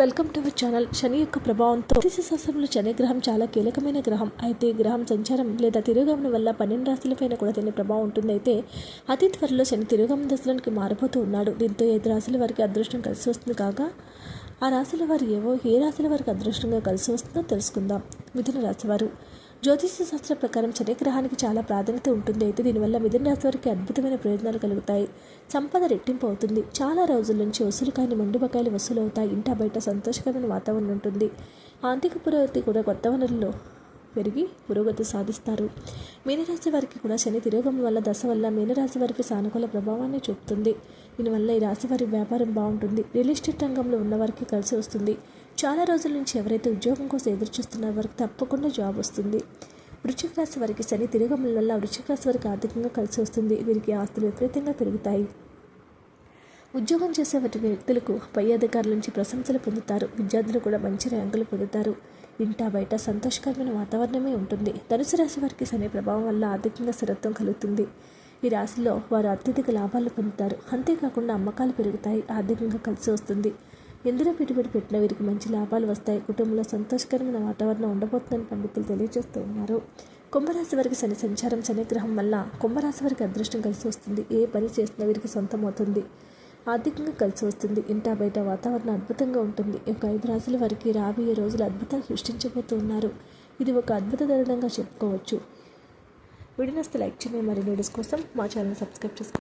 Welcome to our channel. శని యొక్క ప్రభావంతో జ్యోతిష శాస్త్రంలో శని గ్రహం చాలా కీలకమైన గ్రహం. అయితే గ్రహం సంచారం లేదా తిరుగమనం వల్ల పన్నెండు రాశులపైన కూడా దీని ప్రభావం ఉంటుంది. అయితే అతి త్వరలో శని తిరుగమన దశలోనికి మారిపోతూ ఉన్నాడు. దీంతో ఐదు రాశుల వారికి అదృష్టం కలిసి వస్తుంది కాగా ఆ రాశుల వారు ఏవో ఏ రాశుల వారికి అదృష్టంగా కలిసి వస్తుందో తెలుసుకుందాం. మిథున వారు జ్యోతిష శాస్త్ర ప్రకారం శనిగ్రహానికి చాలా ప్రాధాన్యత ఉంటుంది. అయితే దీనివల్ల మిథున రాశి వారికి అద్భుతమైన ప్రయోజనాలు కలుగుతాయి. సంపద రెట్టింపు అవుతుంది. చాలా రోజుల నుంచి వసూలు కాని మండు బకాయిలు వసూలు అవుతాయి. ఇంట బయట సంతోషకరమైన వాతావరణం ఉంటుంది. ఆర్థిక పురోగతి కూడా కొత్త వనరుల్లో పెరిగి పురోగతి సాధిస్తారు. మీనరాశి వారికి కూడా శని తిరోగం వల్ల దశ వల్ల మీనరాశి వారికి సానుకూల ప్రభావాన్ని చూపుతుంది. దీనివల్ల ఈ రాశి వారి వ్యాపారం బాగుంటుంది. రియల్ ఎస్టేట్ రంగంలో ఉన్నవారికి కలిసి వస్తుంది. చాలా రోజుల నుంచి ఎవరైతే ఉద్యోగం కోసం ఎదురు చూస్తున్న వారికి తప్పకుండా జాబ్ వస్తుంది. వృశ్చిక రాశి వారికి శని తిరగమల వల్ల వృశ్చిక రాశి వారికి ఆర్థికంగా కలిసి వస్తుంది. వీరికి ఆస్తులు విపరీతంగా పెరుగుతాయి. ఉద్యోగం చేసే వాటి వ్యక్తులకు పై అధికారుల నుంచి ప్రశంసలు పొందుతారు. విద్యార్థులు కూడా మంచి ర్యాంకులు పొందుతారు. ఇంటా బయట సంతోషకరమైన వాతావరణమే ఉంటుంది. ధనుసు రాశి వారికి శని ప్రభావం వల్ల ఆర్థికంగా స్థిరత్వం కలుగుతుంది. ఈ రాశిలో వారు అత్యధిక లాభాలు పొందుతారు. అంతేకాకుండా అమ్మకాలు పెరుగుతాయి. ఆర్థికంగా కలిసి వస్తుంది. ఎందులో పెట్టుబడి పెట్టిన వీరికి మంచి లాభాలు వస్తాయి. కుటుంబంలో సంతోషకరమైన వాతావరణం ఉండబోతుందని పండితులు తెలియజేస్తూ ఉన్నారు. కుంభరాశి వారికి శని సంచారం శనిగ్రహం వల్ల కుంభరాశి వారికి అదృష్టం కలిసి వస్తుంది. ఏ పని చేసినా వీరికి సొంతమవుతుంది ఆర్థికంగా కలిసి వస్తుంది. ఇంటా బయట వాతావరణం అద్భుతంగా ఉంటుంది. ఒక ఐదు రాశుల వారికి రాబోయే రోజులు అద్భుతాలు సృష్టించబోతున్నారు ఇది ఒక అద్భుత తరుణంగా చెప్పుకోవచ్చు. వీడియోస్ లైక్ చేయండి. మరి వీడియోస్ కోసం మా ఛానల్ సబ్స్క్రైబ్ చేసుకోండి.